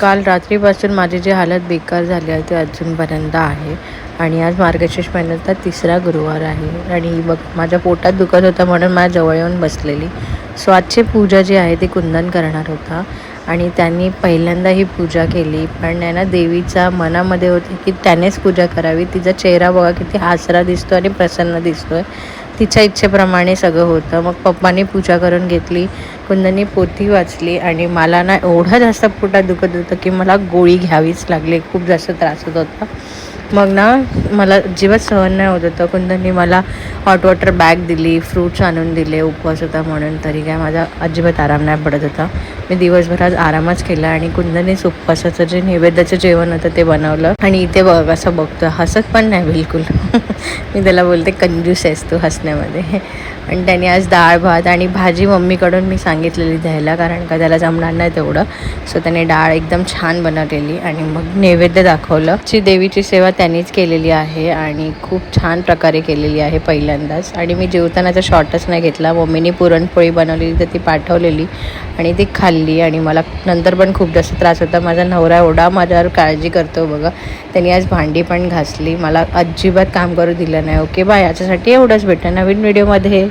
काल रात्रीपासून माझी जी हालत बेकार झाली आहे ती अजूनपर्यंत आहे. आणि आज मार्गशीर्ष महिन्याचा तिसरा गुरुवार आहे. आणि बघ माझ्या पोटात दुखत होतं म्हणून माझ्या जवळ येऊन बसलेली. सो आजची पूजा जी आहे ती कुंदन करणार होता. आणि त्यांनी पहिल्यांदा ही पूजा केली. पण आहे ना देवीचा मनामध्ये होती की त्यानेच पूजा करावी. तिचा चेहरा बघा किती हासरा दिसतो आणि प्रसन्न दिसतो आहे तिच्या इच्छेप्रमाणे सगळं होतं. मग पप्पांनी पूजा करून घेतली कुंदनी पोथी वाचली आणि मला ना एवढं जास्त पोटात दुखत होतं की मला गोळी घ्यावीच लागली. खूप जास्त त्रास होत होता. मग ना मला अजिबात सहन नाही होत होतं. कुंदनी मला हॉट वॉटर बॅग दिली फ्रूट्स आणून दिले उपवास होता म्हणून. तरी काय माझा अजिबात आराम नाही पडत होता. मी दिवसभर आज आरामच केला आणि कुंदनीच उपवासाचं जे नैवेद्याचं जेवण होतं ते बनवलं. आणि इथे बघ असं बघतो हसत पण नाही बिलकुल. मी त्याला बोलते कंजूस आहेस तू हसण्यामध्ये. आणि त्याने आज डाळ भात आणि भाजी मम्मीकडून मी सांगितलेली द्यायला कारण का त्याला जमणार नाही तेवढं. सो त्याने डाळ एकदम छान बनवलेली आणि मग नैवेद्य दाखवलं. जी देवीची सेवा त्यांनीच केलेली आहे आणि खूप छान प्रकारे केलेली आहे पहिल्यांदाच. आणि मी जेवतानाचा शॉर्टच नाही घेतला. मम्मीने पुरणपोळी बनवलेली तर ती पाठवलेली आणि ती खाल्ली आणि मला नंतर पण खूप जास्त त्रास होता. माझा नवरा एवढा माझ्यावर काळजी करतो बघा. त्यांनी आज भांडी पण घासली. मला अजिबात काम करू दिलं नाही. Okay bye. याच्यासाठी एवढंच भेटतं नवीन व्हिडिओमध्ये